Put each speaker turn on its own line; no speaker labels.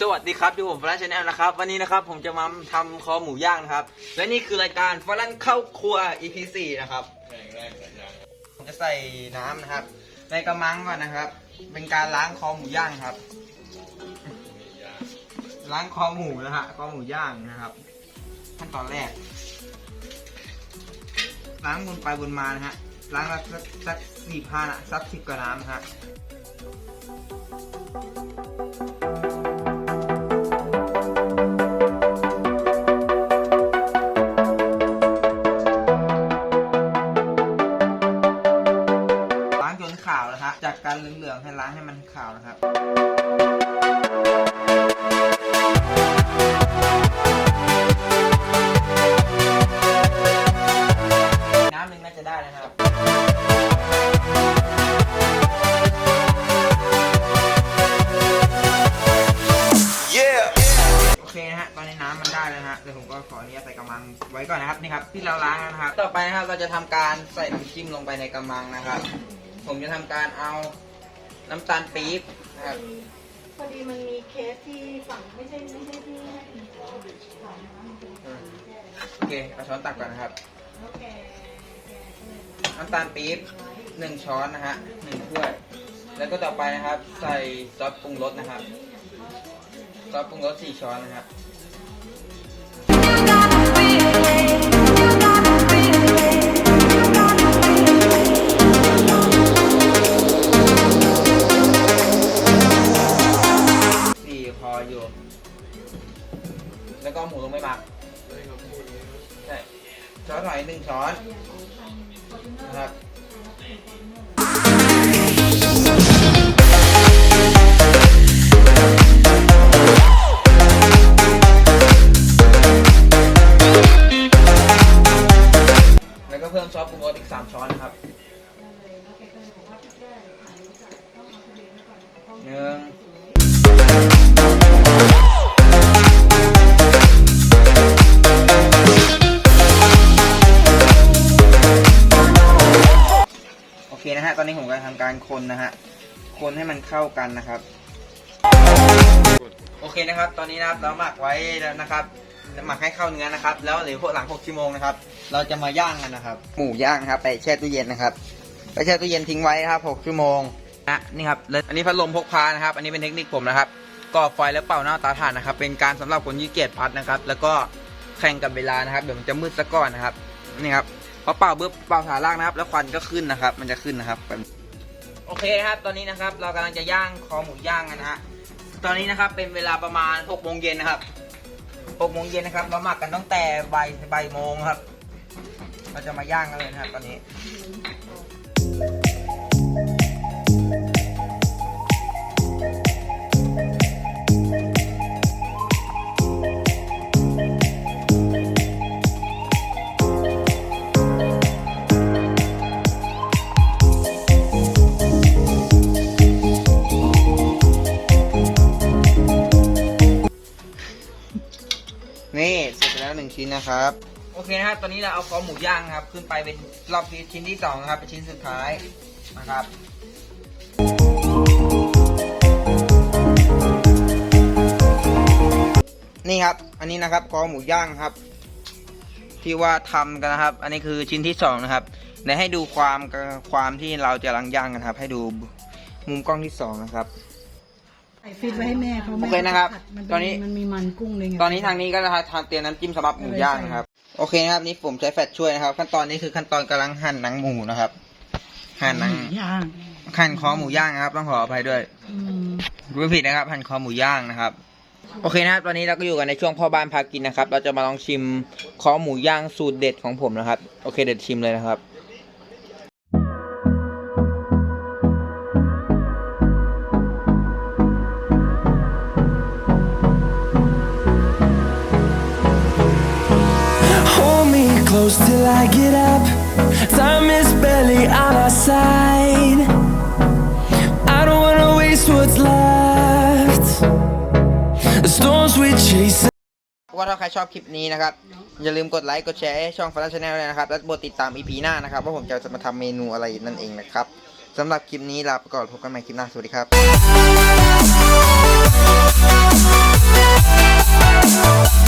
สวัสดีครับอยู่ผมฟลันชแนลนะครับ วันนี้นะครับผมจะมาทำคอหมูย่างนะครับ และนี่คือรายการฟลันเข้าครัว EP 4นะครับผมจะใส่น้ำนะครับ ในกระมังก่อนนะครับ เป็นการล้างคอหมูย่างครับ ล้างคอหมูนะฮะคอหมูย่างนะครับขั้นตอนแรก ล้างบนไปบนมานะฮะล้างสักสักสี่พันอะสักสิบกว่าน้ำนะฮะางจนขาวนะฮะจากการเหลืองๆให้ล้างให้มันขาวนะครับน้ำหนึ่งน่าจะได้นะครับโอเคนะฮะตอนนี้น้ำมันได้แล้วนะฮะเดี๋ยวผมก็ขออนุญาตใส่กำมังไว้ก่อนนะครับนี่ครับที่เราล้างแล้วนะครับ ต่อไปนะครับเราจะทำการใส่น้ำจิ้มลงไปในกำมังนะครับ ผมจะทำการเอาน้ำตาลปี๊บนะครับ
พอดีมันมีเคสที่ฝั่งไม่ใช่ไม่ใช่ที่ให้คุณหมอฝั่งนะคะมันเป็น
อืมโอเคเอาช้อนตักก่อนนะครับ
โอเค
น้ำตาลปี๊บหนึ่งช้อนนะฮะหนึ่งถ้วย แล้วก็ต่อไปนะครับ ใส่ซอสปรุงรสนะครับซอสปรุงรสสี่ช้อนนะครับ ออยู่ แล้วก็หมูลงไม่หมักใช่ช้อนหน่อยหนึ่งช้อนนะครับแล้วก็เพิ่มซอสปรุงรสอีกสามช้อน เคนะฮะ ตอนนี้ผมกำลังทำการคนนะฮะ คนให้มันเข้ากันนะครับ โอเคนะครับ ตอนนี้นะครับเราหมักไว้แล้วนะครับหมักให้เข้าเนื้อนะครับ แล้วเหลือพวกหลัง6ชั่วโมงนะครับ เราจะมาย่างกันนะครับ หมูย่างนะครับไปแช่ตู้เย็นนะครับ ไปแช่ตู้เย็นทิ้งไว้ครับ6ชั่วโมงนะนี่ครับแล้วอันนี้พัดลมพกพานะครับ อันนี้เป็นเทคนิคผมนะครับ ก่อไฟแล้วเป่าหน้าตาถ่านนะครับ เป็นการสำหรับคนยี่เกียจพัดนะครับ แล้วก็แข่งกับเวลานะครับ เดี๋ยวมันจะมืดซะก่อนนะครับ นี่ครับ พอเป่าเบื้อเป่าฐานล่างนะครับ แล้วควันก็ขึ้นนะครับ มันจะขึ้นนะครับโอเคครับ ตอนนี้นะครับ เรากำลังจะย่างคอหมูย่างกันนะฮะตอนนี้นะครับเป็นเวลาประมาณ6โมงเย็นนะครับ6โมงเย็นนะครับเราหมักกันตั้งแต่บ่ายบ่ายโมงครับ เราจะมาย่างกันเลยนะครับ ตอนนี้ นี่เสร็จไปแล้วหนึ่งชิ้นนะครับ โอเคนะครับ ตอนนี้เราเอาคอหมูย่างนะครับ ขึ้นไปเป็นรอบที่ชิ้นที่สองนะครับ เป็นชิ้นสุดท้ายนะครับนี่ครับ อันนี้นะครับคอหมูย่างครับ ที่ว่าทำกันนะครับ อันนี้คือชิ้นที่สองนะครับเดี๋ยวให้ดูความความที่เราจะลังย่างกันครับ ให้ดูมุมกล้องที่สองนะครับ
ฟิตไว้ให้แม่เขา
โอเคนะครับ
มัน
ตอนนี้
มันมีมันกุ้งเลยไง
ตอนนี้ทางนี้ก็จะทำเตรียมน้ำจิ้มสำหรับหมูย่างนะครับ โอเคนะครับนี่ผมใช้แฟลชช่วยนะครับ ขั้นตอนนี้คือขั้นตอนกำลังหั่นหนังหมูนะครับหั่นหนัง
ย่าง
หั่นคอหมูย่างนะครับ ต้องขออภัยด้วย
อืม
รู้ผิดนะครับหั่นคอหมูย่างนะครับ โอเคนะครับ ตอนนี้เราก็อยู่กันในช่วงพ่อบ้านพากินนะครับ เราจะมาลองชิมคอหมูย่างสูตรเด็ดของผมนะครับ โอเคเด็ดชิมเลยนะครับ
close till I get up. Time is barely on our side. I don't wanna waste what's left. The storms we chase
ว่าถ้าใครชอบคลิปนี้นะครับ อย่าลืมกดไลค์ กดแชร์ให้ช่องฟาร์ชแนลเลยนะครับ และกดติดตาม EP หน้านะครับ ว่าผมจะมาทำเมนูอะไรนั่นเองนะครับสำหรับคลิปนี้ลาไปก่อนพบกันใหม่คลิปหน้า สวัสดีครับ